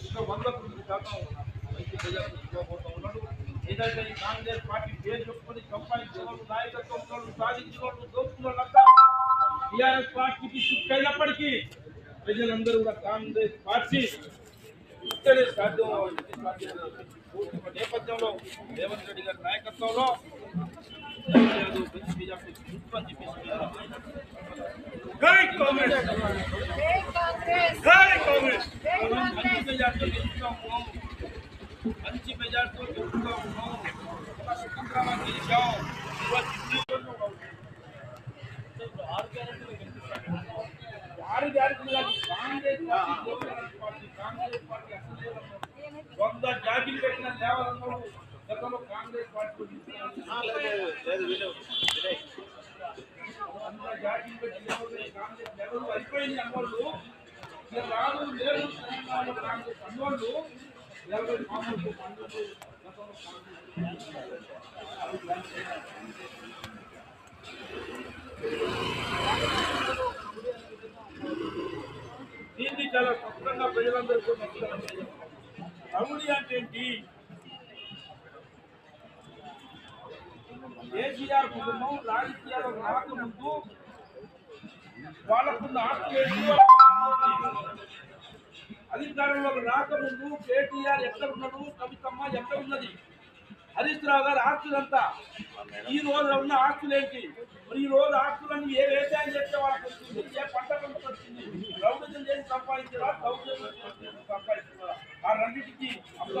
ఇంకా వంద తొమ్మిది శాతం రైతు ప్రజలకు ఇవ్వబోతూ ఉన్నాడు ఏదైతే ఈ కాంగ్రెస్ పార్టీ పేరు చెప్పుకొని టీఆర్ఎస్ పార్టీకి ప్రజలందరూ కూడా కాంగ్రెస్ పార్టీ ఇక్కడే సాధ్యం నేపథ్యంలో రేవంత్ రెడ్డి గారి నాయకత్వంలో చెప్పేసి గెలుస్తాము మంచి మెజార్టీ గెలుస్తాము ఒక స్వతంత్రంగా గెలిచాం ఇవాళ ఢిల్లీలో ఆరు గ్యారెంటీలు కాదు Congress party government party Congress party అసలు వంద జాబీలు పెట్టిన దేవాలయంలో గతంలో కాంగ్రెస్ పార్టీ వంద జాబీలు పెట్టిన దేవాలయం కాంగ్రెస్ లెవెల్ అయిపోయింది అన్నోళ్ళు ఇక రాదు లేదు తెలంగాణలో కాంగ్రెస్ అన్నోళ్ళు ఎవరు మామూలు దీన్ని చాలా స్పష్టంగా ప్రజలందరికీ నచ్చుతారు రౌడీ అంటే ఏంటి? కేసీఆర్ కుటుంబం రాజకీయాలకు రాకముందు వాళ్ళకున్న ఆస్తులు అధికారంలోకి రాకముందు కేటీఆర్ ఎక్కడ ఉన్నాడు కవితమ్మ ఎక్కడ ఉన్నది హరీష్ రావు గారి ఆస్తులంతా. ఈ రోజు ఉన్న ఆస్తులు ఏంటి మరి ఈ రోజు ఆస్తులన్నీ ఏ వ్యవసాయం చేస్తే వాళ్ళకి వస్తుంది ఏ పంట పంటకు వచ్చింది రౌడిజం చేసి సంపాదించారా? దౌర్జన్యం సంపాదించారా? ఆ రెండింటికి అప్పుడు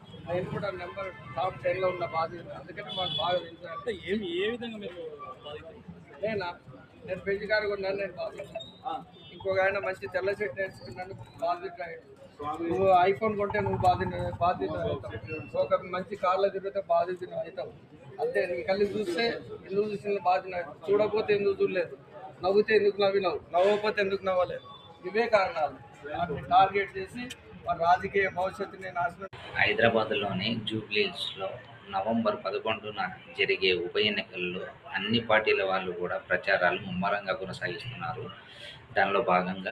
నేను కూడా నెంబర్ టాప్ టెన్లో ఉన్న బాధ్యత అందుకని మాకు బాగా తెలుసు. అంటే ఏమి ఏ విధంగా మీరు నేనా? నేను పెళ్ళి గారు కొన్నాను నేను బాధ్యత ఇంకొక ఆయన మంచి తెల్ల షర్ట్ వేసుకున్నాను బాధ్యత నువ్వు ఐఫోన్ కొంటే నువ్వు బాధ్యత బాధ్యత అవుతావు. ఒక మంచి కార్లో తిరిగితే బాధ్యత అవుతావు అంతే నీ కళ్ళు చూస్తే ఎందుకు చూసిన బాధ్యత చూడకపోతే ఎందుకు చూడలేదు? నవ్వుతే ఎందుకు నవ్వినావు? నవ్వకపోతే ఎందుకు నవ్వలేదు? ఇవే కారణాలు. టార్గెట్ చేసి వారి రాజకీయ భవిష్యత్తుని నాశనం హైదరాబాద్లోని జూబ్లీస్లో నవంబర్ పదకొండున జరిగే ఉప ఎన్నికల్లో అన్ని పార్టీల వాళ్ళు కూడా ప్రచారాలు ముమ్మరంగా కొనసాగిస్తున్నారు. దానిలో భాగంగా